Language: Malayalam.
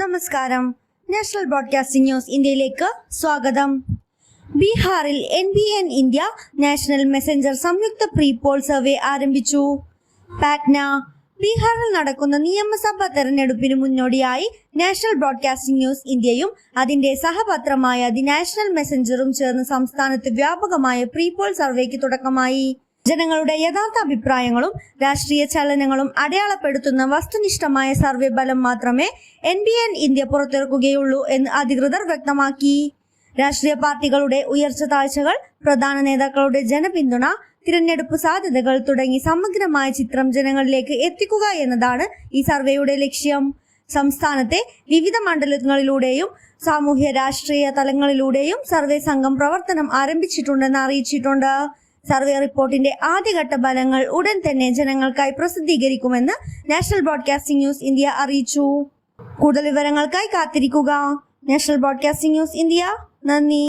നമസ്കാരം. നാഷണൽ ബ്രോഡ്കാസ്റ്റിംഗ് ന്യൂസ് ഇന്ത്യയിലേക്ക് സ്വാഗതം. ബീഹാറിൽ N B N India national messenger സംയുക്ത പ്രീ പോൾ സർവേ ആരംഭിച്ചു. പാറ്റ്ന ബീഹാറിൽ നടക്കുന്ന നിയമസഭാ തെരഞ്ഞെടുപ്പിന് മുന്നോടിയായി നാഷണൽ ബ്രോഡ്കാസ്റ്റിംഗ് ന്യൂസ് ഇന്ത്യയും അതിന്റെ സഹപത്രമായ ദി നാഷണൽ മെസഞ്ചറും ചേർന്ന് സംസ്ഥാനത്ത് വ്യാപകമായ പ്രീ പോൾ സർവേക്ക് തുടക്കമായി. ജനങ്ങളുടെ യഥാർത്ഥ അഭിപ്രായങ്ങളും രാഷ്ട്രീയ ചലനങ്ങളും അടയാളപ്പെടുത്തുന്ന വസ്തുനിഷ്ഠമായ സർവേ ഫലം മാത്രമേ എൻ ബി എൻ ഇന്ത്യ പുറത്തിറക്കുകയുള്ളൂ എന്ന് അധികൃതർ വ്യക്തമാക്കി. രാഷ്ട്രീയ പാർട്ടികളുടെ ഉയർച്ച താഴ്ചകൾ പ്രധാന നേതാക്കളുടെ ജനപിന്തുണ തിരഞ്ഞെടുപ്പ് സാധ്യതകൾ തുടങ്ങി സമഗ്രമായ ചിത്രം ജനങ്ങളിലേക്ക് എത്തിക്കുക എന്നതാണ് ഈ സർവേയുടെ ലക്ഷ്യം. സംസ്ഥാനത്തെ വിവിധ മണ്ഡലങ്ങളിലൂടെയും സാമൂഹ്യ രാഷ്ട്രീയ തലങ്ങളിലൂടെയും സർവേ സംഘം പ്രവർത്തനം ആരംഭിച്ചിട്ടുണ്ടെന്ന് അറിയിച്ചിട്ടുണ്ട്. സർവേ റിപ്പോർട്ടിന്റെ ആദ്യഘട്ട ഫലങ്ങൾ ഉടൻ തന്നെ ജനങ്ങൾക്കായി പ്രസിദ്ധീകരിക്കുമെന്ന് നാഷണൽ ബ്രോഡ്കാസ്റ്റിംഗ് ന്യൂസ് ഇന്ത്യ അറിയിച്ചു. കൂടുതൽ വിവരങ്ങൾക്കായി കാത്തിരിക്കുക. National broadcasting news India. നന്ദി.